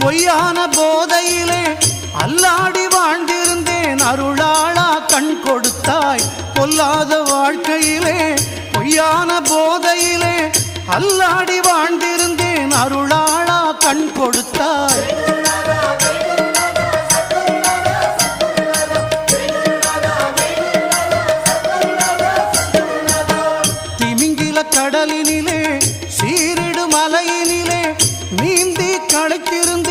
பொய்யான போதையிலே அல்லாடி வாழ்ந்திருந்தேன். அருளாளா கண் கொடுத்தாய். பொல்லாத வாழ்க்கையிலே பொய்யான போதையிலே அல்லாடி வாழ்ந்திருந்தேன். அருளாளா கண் கொடுத்தாய். கடலினிலே சீரிடு மலையினிலே நீந்தி கணக்கிருந்து